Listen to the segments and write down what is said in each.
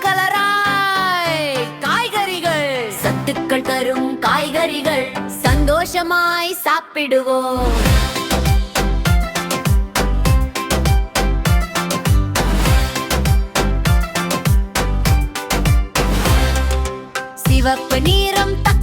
Colour கலராய். காய்கறிகள். சத்துக்கள் தரும் காய்கறிகள். சந்தோஷமாய் சாப்பிடுவோம். சிவப்பு நீரம் தக்க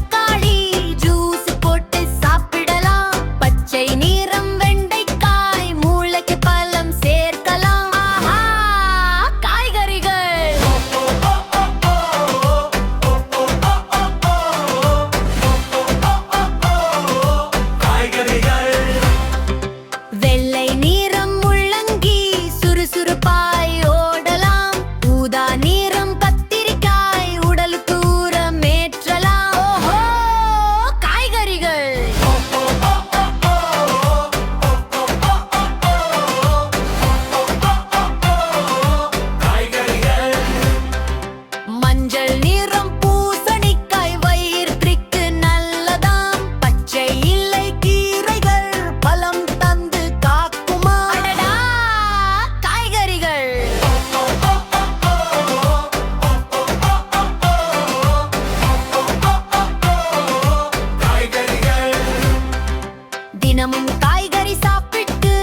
காய்கறி சாப்பிட்டு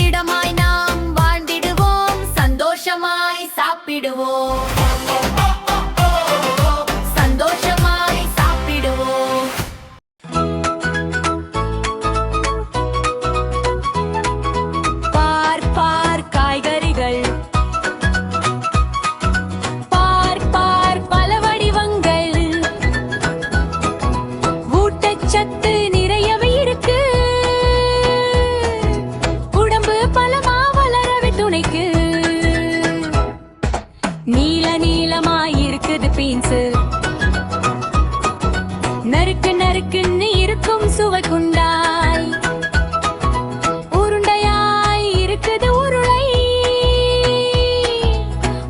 திடமாய் நாம் வாழ்ந்திடுவோம். சந்தோஷமாய் சாப்பிடுவோம். பீன்ஸு. நறுக்கு நறுக்குன்னு இருக்கும் சுவை குண்டாய். உருண்டையாய் இருக்குது உருளை.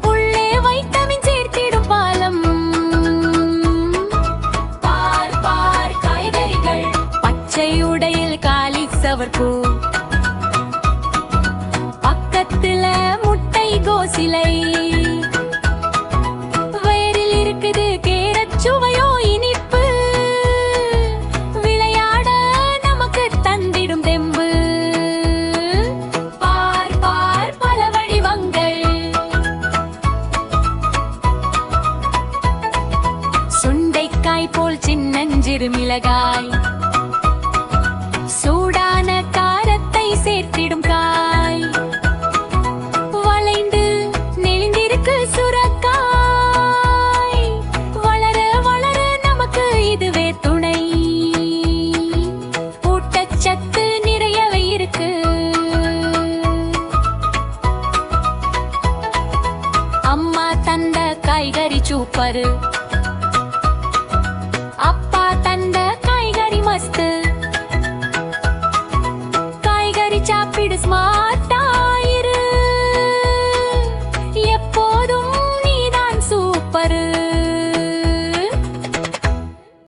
உள்ளே வைட்டமின் சேர்த்திடும் பாலம். பார் பார் காய்கறிகள். பச்சை உடையில் காலி சவர்பூ பக்கத்துல முட்டை கோசிலை. போல் சின்னஞ்சிறு மிளகாய். சூடான காரத்தை சேர்த்திடும் காய். வளைந்து நெளிந்திருக்கு சுரக்காய். வளர வளர நமக்கு இதுவே துணை. ஊட்டச்சத்து நிறையவே இருக்கு. அம்மா தந்த காய்கறி சூப்பரு.